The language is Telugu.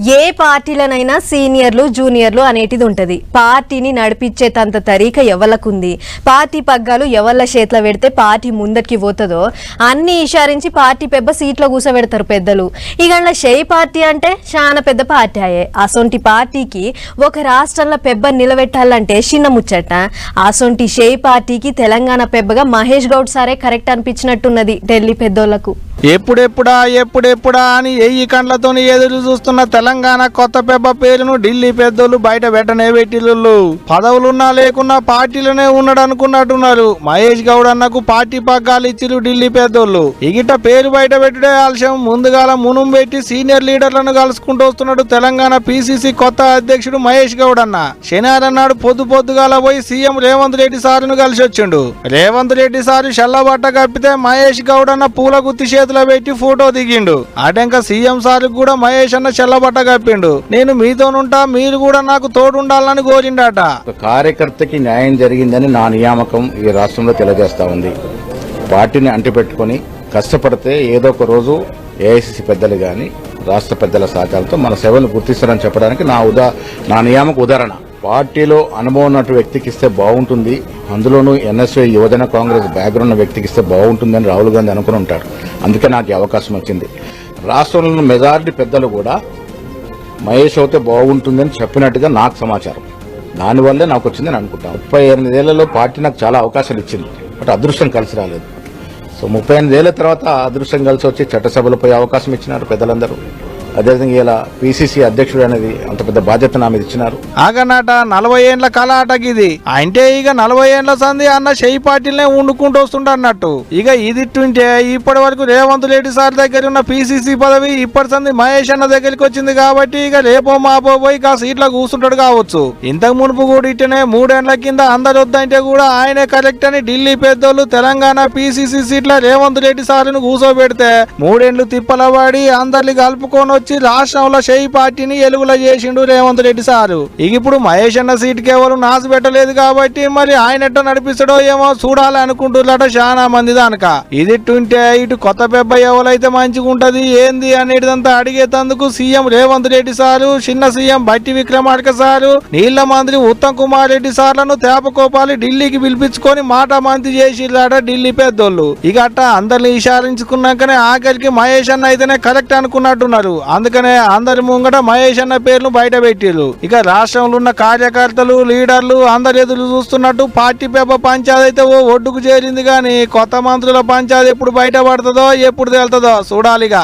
ఏ పార్టీలనైనా సీనియర్లు జూనియర్లు అనేటిది ఉంటుంది. పార్టీని నడిపించేటంత తరీక ఎవళ్ళకుంది? పార్టీ పగ్గాలు ఎవళ్ళ చేతిలో పెడితే పార్టీ ముందటికి పోతుందో? అన్ని ఇషారించి పార్టీ పెద్ద సీట్లో కూసబెడతారు పెద్దలు. ఇక షేయి పార్టీ అంటే చాలా పెద్ద పార్టీ అయ్యే అసొంటి పార్టీకి ఒక రాష్ట్రంలో పెబ్బ నిలబెట్టాలంటే చిన్న ముచ్చట. అసొంటి షేయి పార్టీకి తెలంగాణ పెబ్బగా మహేష్ గౌడ్ సారే కరెక్ట్ అనిపించినట్టున్నది ఢిల్లీ పెద్దోళ్ళకు. ఎప్పుడెప్పుడా ఎప్పుడెప్పుడా అని ఎయ్యి కండ్లతోని ఎదురు చూస్తున్న తెలంగాణ కొత్త పెబ్బ పేరును ఢిల్లీ పెద్దోళ్ళు బయట పెట్టనే పెట్టిళ్ళు పదవులున్నా లేకున్నా పార్టీలోనే ఉన్నాడు అనుకున్నట్టున్నారు మహేష్ గౌడ్ అన్నకు పార్టీ పగ్గాలు ఇచ్చిరు ఢిల్లీ పెద్దోళ్ళు. ఇగిట పేరు బయట పెట్టుడే ఆలస్యం. ముందుగాల మునుం పెట్టి సీనియర్ లీడర్లను కలుసుకుంటూ వస్తున్నాడు తెలంగాణ పీసీసీ కొత్త అధ్యక్షుడు మహేష్ గౌడ్ అన్న. శనివారం నాడు పొద్దు పొద్దుగాల పోయి సీఎం రేవంత్ రెడ్డి సారును కలిసి వచ్చిండు రేవంత్ రెడ్డి సారు షల్లబట్ట కప్పితే మహేష్ గౌడ్ అన్న పూల గుత్తి చేతిలో పెట్టి ఫోటో దిగిండు. అటెంక సీఎం సార్ కూడా మహేష్ అన్న చెల్లబట్ట కప్పిండు. నేను మీతోనుంటా మీరు కూడా నాకు తోడుండాలని కోరిండట. కార్యకర్తకి న్యాయం జరిగిందని నా నియామకం ఈ రాష్ట్రంలో తెలియజేస్తా ఉంది. పార్టీని అంటిపెట్టుకుని కష్టపడితే ఏదో ఒక రోజు ఏఐసిసి పెద్దలు గాని రాష్ట్ర పెద్దల సహకారంతో మన సేవలు గుర్తిస్తారని చెప్పడానికి నా ఉదా నా నియామక ఉదాహరణ. పార్టీలో అనుభవం ఉన్నట్టు వ్యక్తికి ఇస్తే బాగుంటుంది. అందులోనూ ఎన్ఎస్ఏ యువజన కాంగ్రెస్ బ్యాక్గ్రౌండ్ ఉన్న వ్యక్తికి ఇస్తే బాగుంటుందని రాహుల్ గాంధీ అనుకుని ఉంటాడు. అందుకే నాకు అవకాశం వచ్చింది. రాష్ట్రంలో మెజారిటీ పెద్దలు కూడా మహేష్ అయితే బాగుంటుందని చెప్పినట్టుగా నాకు సమాచారం. దానివల్లే నాకు వచ్చిందని అనుకుంటాను. ముప్పై ఎనిమిదేళ్ళలో పార్టీ నాకు చాలా అవకాశాలు ఇచ్చింది. బట్ అదృష్టం కలిసి రాలేదు. సో ముప్పై ఎనిమిదేళ్ళ తర్వాత అదృష్టం కలిసి వచ్చి చట్టసభలపై అవకాశం ఇచ్చినారు పెద్దలందరూ. అదేవిధంగా ఇలా పిసిసి అధ్యక్షుడు అనేది అంత పెద్ద బాధ్యత నా మీద ఇచ్చినారు. ఆగనాట నలభై ఏండ్ల కళ ఆటకిది అంటే ఇక నలభై ఏండ్ల సంధి అన్న చెయ్యి పాటిల్నే వండుకుంటూ వస్తుండన్నట్టు ఇక ఇదిట్టుంటే ఇప్పటి వరకు రేవంత్ రెడ్డి సార్ దగ్గర ఉన్న పిసిసి పదవి ఇప్పటి సంది మహేష్ అన్న దగ్గరికి వచ్చింది కాబట్టి ఇక రేపో మాపో పోయి ఆ సీట్లో కూర్చుంటాడు కావచ్చు. ఇంతకు మునుపు కూడా ఇట్టనే మూడేండ్ల కింద అందరు వద్దంటే కూడా ఆయనే కరెక్ట్ అని ఢిల్లీ పెద్దోళ్ళు తెలంగాణ పిసిసి సీట్ల రేవంత్ రెడ్డి సార్ను కూర్చోబెడితే మూడేండ్లు తిప్పలవాడి అందరిని కలుపుకొని వచ్చి రాష్ట్రంలో షేయి పార్టీని ఎలుగుల చేసిండు రేవంత్ రెడ్డి సారు. ఇక ఇప్పుడు మహేష్ అన్న సీట్ కేవలం నాసు పెట్టలేదు కాబట్టి మరి ఆయన ఎట్ట నడిపిస్తాడో ఏమో చూడాలి అనుకుంటున్నారట చాలా మంది దానక. ఇది ట్వంటీ ఇటు కొత్త పెబ్బ ఎవరైతే మంచిగా ఉంటది ఏంది అనేటిదంతా అడిగేటందుకు సీఎం రేవంత్ రెడ్డి సారు చిన్న సీఎం బట్టి విక్రమార్క సారు నీళ్ళ మంత్రి ఉత్తమ్ కుమార్ రెడ్డి సార్లను తేపకోపాలి ఢిల్లీకి పిలిపించుకొని మాట మంత్రి చేసిరాట ఢిల్లీ పెద్దోళ్ళు. ఇక అట్ట అందరిని ఇషారించుకున్నాకనే ఆఖరికి మహేష్ అన్న అయితేనే కరెక్ట్ అనుకున్నట్టున్నారు. అందుకనే అందరి ముంగట మహేష్ అన్న పేర్లు బయట పెట్టారు ఇక రాష్ట్రంలో ఉన్న కార్యకర్తలు లీడర్లు అందరు ఎదురు చూస్తున్నట్టు పార్టీ పేపర్ పంచాయతీ అయితే ఓ ఒడ్డుకు చేరింది కానీ కొత్త మంత్రుల పంచాయతీ ఎప్పుడు బయట పడుతుందో ఎప్పుడు తేలుతుందో చూడాలిగా.